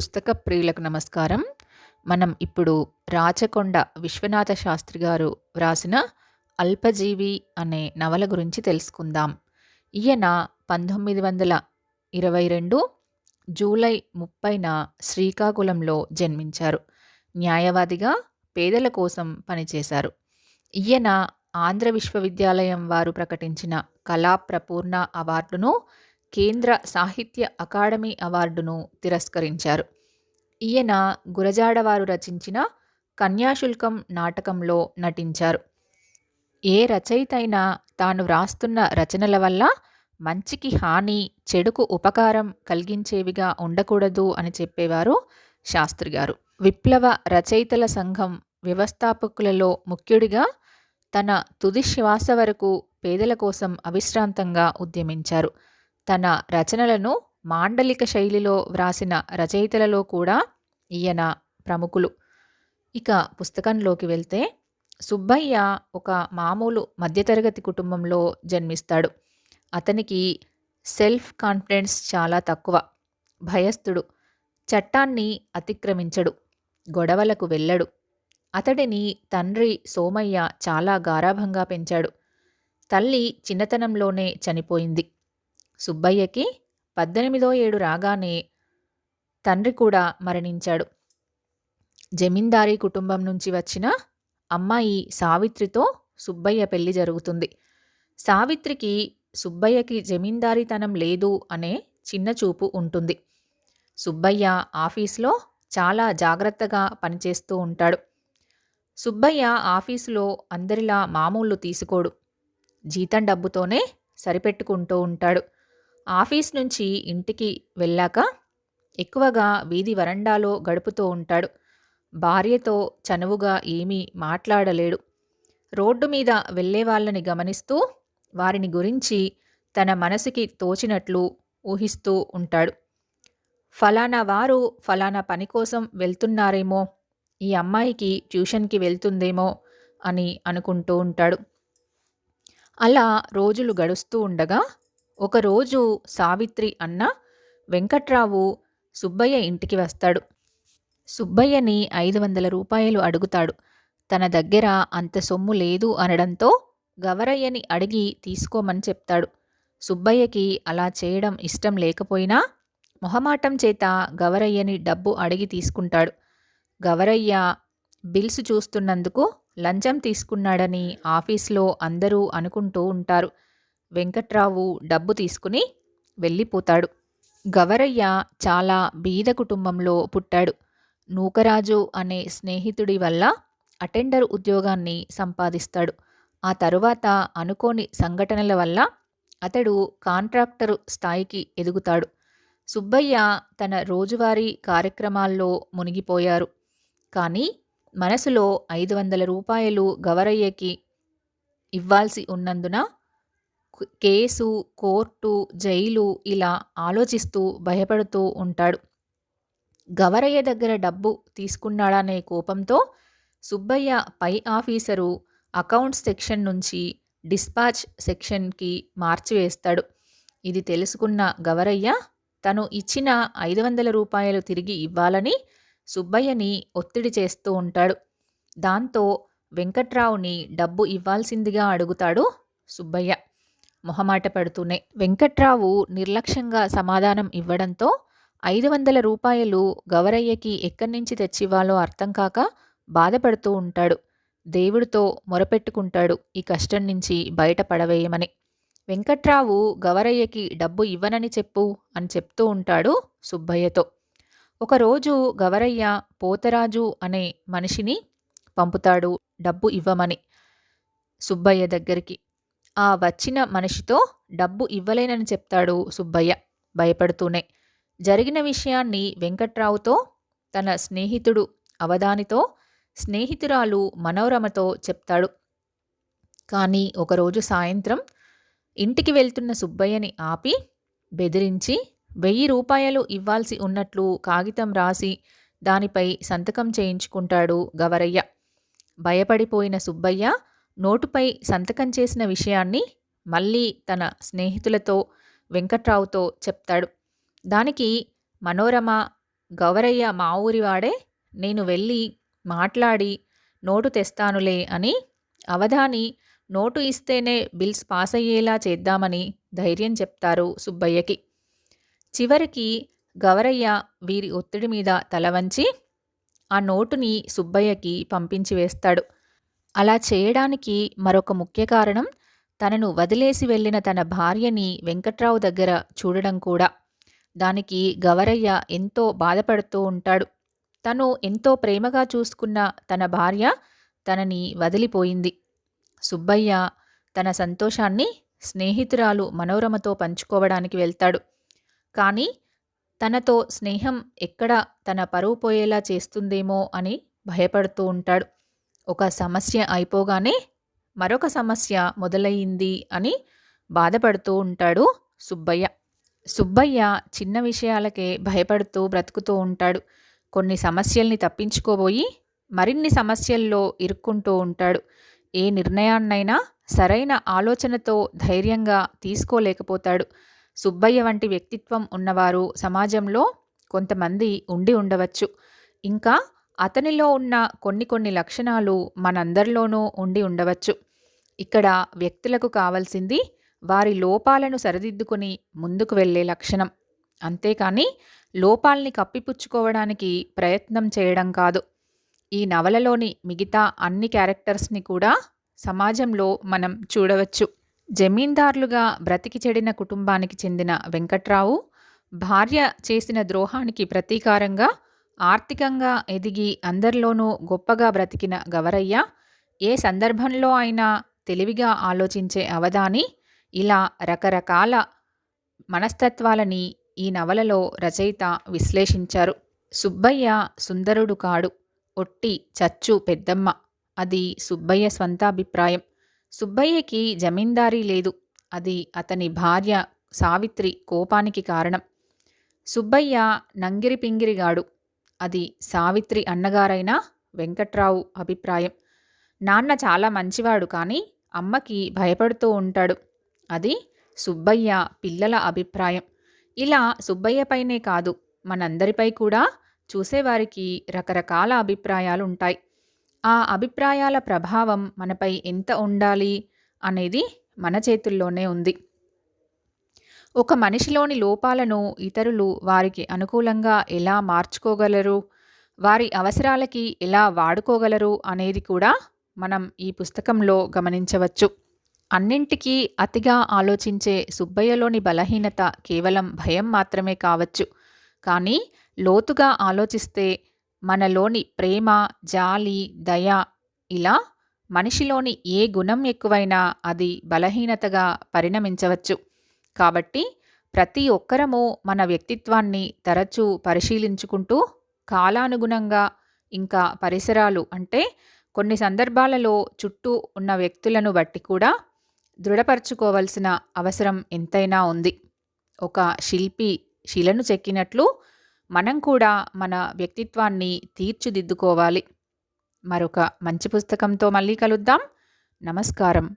పుస్తక ప్రియులకు నమస్కారం. మనం ఇప్పుడు రాచకొండ విశ్వనాథ శాస్త్రి గారు వ్రాసిన అల్పజీవి అనే నవల గురించి తెలుసుకుందాం. ఈయన పంతొమ్మిది వందల ఇరవై రెండు జూలై ముప్పైన శ్రీకాకుళంలో జన్మించారు. న్యాయవాదిగా పేదల కోసం పనిచేశారు. ఈయన ఆంధ్ర విశ్వవిద్యాలయం వారు ప్రకటించిన కళా ప్రపూర్ణ అవార్డును కేంద్ర సాహిత్య అకాడమీ అవార్డును తిరస్కరించారు. ఈయన గురజాడవారు రచించిన కన్యాశుల్కం నాటకంలో నటించారు. ఏ రచయిత అయినా తాను వ్రాస్తున్న రచనల వల్ల మంచికి హాని చెడుకు ఉపకారం కలిగించేవిగా ఉండకూడదు అని చెప్పేవారు శాస్త్రి గారు. విప్లవ రచయితల సంఘం వ్యవస్థాపకులలో ముఖ్యుడిగా తన తుది శ్వాస వరకు పేదల కోసం అవిశ్రాంతంగా ఉద్యమించారు. తన రచనలను మాండలిక శైలిలో వ్రాసిన రచయితలలో కూడా ఈయన ప్రముఖులు. ఇక పుస్తకంలోకి వెళ్తే సుబ్బయ్య ఒక మామూలు మధ్యతరగతి కుటుంబంలో జన్మిస్తాడు. అతనికి సెల్ఫ్ కాన్ఫిడెన్స్ చాలా తక్కువ. భయస్థుడు. చట్టాన్ని అతిక్రమించడు. గొడవలకు వెళ్ళడు. అతడిని తండ్రి సోమయ్య చాలా గారాభంగా పెంచాడు. తల్లి చిన్నతనంలోనే చనిపోయింది. సుబ్బయ్యకి పద్దెనిమిదో ఏడు రాగానే తండ్రి కూడా మరణించాడు. జమీందారీ కుటుంబం నుంచి వచ్చిన అమ్మాయి సావిత్రితో సుబ్బయ్య పెళ్ళి జరుగుతుంది. సావిత్రికి సుబ్బయ్యకి జమీందారీతనం లేదు అనే చిన్న చూపు ఉంటుంది. సుబ్బయ్య ఆఫీస్లో చాలా జాగ్రత్తగా పనిచేస్తూ ఉంటాడు. సుబ్బయ్య ఆఫీసులో అందరిలా మామూలు తీసుకోడు. జీతం డబ్బుతోనే సరిపెట్టుకుంటూ ఉంటాడు. ఆఫీస్ నుంచి ఇంటికి వెళ్ళాక ఎక్కువగా వీధి వరండాలో గడుపుతూ ఉంటాడు. భార్యతో చనువుగా ఏమీ మాట్లాడలేడు. రోడ్డు మీద వెళ్ళే వాళ్ళని గమనిస్తూ వారిని గురించి తన మనసుకి తోచినట్లు ఊహిస్తూ ఉంటాడు. ఫలానా వారు ఫలానా పని కోసం వెళ్తున్నారేమో ఈ అమ్మాయికి ట్యూషన్కి వెళ్తుందేమో అని అనుకుంటూ ఉంటాడు. అలా రోజులు గడుస్తూ ఉండగా ఒకరోజు సావిత్రి అన్న వెంకట్రావు సుబ్బయ్య ఇంటికి వస్తాడు. సుబ్బయ్యని ఐదు వందల రూపాయలు అడుగుతాడు. తన దగ్గర అంత సొమ్ము లేదు అనడంతో గవరయ్యని అడిగి తీసుకోమని చెప్తాడు. సుబ్బయ్యకి అలా చేయడం ఇష్టం లేకపోయినా మొహమాటం చేత గవరయ్యని డబ్బు అడిగి తీసుకుంటాడు. గవరయ్య బిల్స్ చూస్తున్నందుకు లంచం తీసుకున్నాడని ఆఫీస్లో అందరూ అనుకుంటూ ఉంటారు. వెంకట్రావు డబ్బు తీసుకుని వెళ్ళిపోతాడు. గవరయ్య చాలా బీద కుటుంబంలో పుట్టాడు. నూకరాజు అనే స్నేహితుడి వల్ల అటెండర్ ఉద్యోగాన్ని సంపాదిస్తాడు. ఆ తరువాత అనుకోని సంఘటనల వల్ల అతడు కాంట్రాక్టరు స్థాయికి ఎదుగుతాడు. సుబ్బయ్య తన రోజువారీ కార్యక్రమాల్లో మునిగిపోయారు. కానీ మనసులో ఐదు వందల రూపాయలు గవరయ్యకి ఇవ్వాల్సి ఉన్నందున కేసు కోర్టు జైలు ఇలా ఆలోచిస్తూ భయపడుతూ ఉంటాడు. గవరయ్య దగ్గర డబ్బు తీసుకున్నాడనే కోపంతో సుబ్బయ్య పై ఆఫీసరు అకౌంట్స్ సెక్షన్ నుంచి డిస్పాచ్ సెక్షన్కి మార్చివేస్తాడు. ఇది తెలుసుకున్న గవరయ్య తను ఇచ్చిన ఐదు వందల రూపాయలు తిరిగి ఇవ్వాలని సుబ్బయ్యని ఒత్తిడి చేస్తూ ఉంటాడు. దాంతో వెంకట్రావుని డబ్బు ఇవ్వాల్సిందిగా అడుగుతాడు సుబ్బయ్య. మొహమాట పడుతూనే. వెంకట్రావు నిర్లక్ష్యంగా సమాధానం ఇవ్వడంతో ఐదు వందల రూపాయలు గవరయ్యకి ఎక్కడి నుంచి తెచ్చివ్వాలో అర్థం కాక బాధపడుతూ ఉంటాడు. దేవుడితో మొరపెట్టుకుంటాడు ఈ కష్టం నుంచి బయటపడవేయమని వెంకట్రావు గవరయ్యకి డబ్బు ఇవ్వనని చెప్పు అని చెప్తూ ఉంటాడు సుబ్బయ్యతో. ఒకరోజు గవరయ్య పోతరాజు అనే మనిషిని పంపుతాడు డబ్బు ఇవ్వమని సుబ్బయ్య దగ్గరికి. ఆ వచ్చిన మనిషితో డబ్బు ఇవ్వలేనని చెప్తాడు సుబ్బయ్య భయపడుతూనే. జరిగిన విషయాన్ని వెంకట్రావుతో తన స్నేహితుడు అవధానితో స్నేహితురాలు మనోరమతో చెప్తాడు. కానీ ఒకరోజు సాయంత్రం ఇంటికి వెళ్తున్న సుబ్బయ్యని ఆపి బెదిరించి వెయ్యి రూపాయలు ఇవ్వాల్సి ఉన్నట్లు కాగితం రాసి దానిపై సంతకం చేయించుకుంటాడు గవరయ్య. భయపడిపోయిన సుబ్బయ్య నోటుపై సంతకం చేసిన విషయాన్ని మళ్ళీ తన స్నేహితులతో వెంకట్రావుతో చెప్తాడు. దానికి మనోరమ గౌరయ్య మా ఊరివాడే నేను వెళ్ళి మాట్లాడి నోటు తెస్తానులే అని అవధాని నోటు ఇస్తేనే బిల్స్ పాస్ అయ్యేలా చేద్దామని ధైర్యం చెప్తారు సుబ్బయ్యకి. చివరికి గవరయ్య వీరి ఒత్తిడి మీద తల వంచి ఆ నోటుని సుబ్బయ్యకి పంపించి వేస్తాడు. అలా చేయడానికి మరొక ముఖ్య కారణం తనను వదిలేసి వెళ్ళిన తన భార్యని వెంకట్రావు దగ్గర చూడడం కూడా. దానికి గవరయ్య ఎంతో బాధపడుతూ ఉంటాడు. తను ఎంతో ప్రేమగా చూసుకున్న తన భార్య తనని వదిలిపోయింది. సుబ్బయ్య తన సంతోషాన్ని స్నేహితురాలు మనోరమతో పంచుకోవడానికి వెళ్తాడు. కానీ తనతో స్నేహం ఎక్కడ తన పరువు పోయేలా చేస్తుందేమో అని భయపడుతూ ఉంటాడు. ఒక సమస్య అయిపోగానే మరొక సమస్య మొదలయ్యింది అని బాధపడుతూ ఉంటాడు సుబ్బయ్య. సుబ్బయ్య చిన్న విషయాలకే భయపడుతూ బ్రతుకుతూ ఉంటాడు. కొన్ని సమస్యల్ని తప్పించుకోబోయి మరిన్ని సమస్యల్లో ఇరుక్కుంటూ ఉంటాడు. ఏ నిర్ణయాన్నైనా సరైన ఆలోచనతో ధైర్యంగా తీసుకోలేకపోతాడు. సుబ్బయ్య వంటి వ్యక్తిత్వం ఉన్నవారు సమాజంలో కొంతమంది ఉండి ఉండవచ్చు. ఇంకా అతనిలో ఉన్న కొన్ని కొన్ని లక్షణాలు మనందరిలోనూ ఉండి ఉండవచ్చు. ఇక్కడ వ్యక్తులకు కావాల్సింది వారి లోపాలను సరిదిద్దుకొని ముందుకు వెళ్ళే లక్షణం. అంతేకాని లోపాల్ని కప్పిపుచ్చుకోవడానికి ప్రయత్నం చేయడం కాదు. ఈ నవలలోని మిగతా అన్ని క్యారెక్టర్స్ని కూడా సమాజంలో మనం చూడవచ్చు. జమీందారులుగా బ్రతికి చెడిన కుటుంబానికి చెందిన వెంకట్రావు భార్య చేసిన ద్రోహానికి ప్రతీకారంగా ఆర్థికంగా ఎదిగి అందరిలోనూ గొప్పగా బ్రతికిన గవరయ్య ఏ సందర్భంలో అయినా తెలివిగా ఆలోచించే అవధాని ఇలా రకరకాల మనస్తత్వాలని ఈ నవలలో రచయిత విశ్లేషించారు. సుబ్బయ్య సుందరుడు కాడు ఒట్టి చచ్చు పెద్దమ్మ అది సుబ్బయ్య స్వంతాభిప్రాయం. సుబ్బయ్యకి జమీందారీ లేదు అది అతని భార్య సావిత్రి కోపానికి కారణం. సుబ్బయ్య నంగిరి పింగిరిగాడు అది సావిత్రి అన్నగారైన వెంకట్రావు అభిప్రాయం. నాన్న చాలా మంచివాడు కానీ అమ్మకి భయపడుతూ ఉంటాడు. అది సుబ్బయ్య పిల్లల అభిప్రాయం. ఇలా సుబ్బయ్యపైనే కాదు మనందరిపై కూడా చూసేవారికి రకరకాల అభిప్రాయాలు ఉంటాయి ఆ అభిప్రాయాల ప్రభావం మనపై ఎంత ఉండాలి అనేది మన చేతుల్లోనే ఉంది. ఒక మనిషిలోని లోపాలను ఇతరులు వారికి అనుకూలంగా ఎలా మార్చుకోగలరు? వారి అవసరాలకి ఎలా వాడుకోగలరు? అనేది కూడా మనం ఈ పుస్తకంలో గమనించవచ్చు. అన్నింటికీ అతిగా ఆలోచించే సుబ్బయ్యలోని బలహీనత కేవలం భయం మాత్రమే కావచ్చు. కానీ లోతుగా ఆలోచిస్తే మనలోని ప్రేమ జాలి దయ ఇలా మనిషిలోని ఏ గుణం ఎక్కువైనా అది బలహీనతగా పరిణమించవచ్చు. కాబట్టి ప్రతి ఒక్కరము మన వ్యక్తిత్వాన్ని తరచూ పరిశీలించుకుంటూ కాలానుగుణంగా ఇంకా పరిసరాలు అంటే కొన్ని సందర్భాలలో చుట్టూ ఉన్న వ్యక్తులను బట్టి కూడా దృఢపరచుకోవలసిన అవసరం ఎంతైనా ఉంది. ఒక శిల్పి శిలను చెక్కినట్లు మనం కూడా మన వ్యక్తిత్వాన్ని తీర్చిదిద్దుకోవాలి. మరొక మంచి పుస్తకంతో మళ్ళీ కలుద్దాం. నమస్కారం.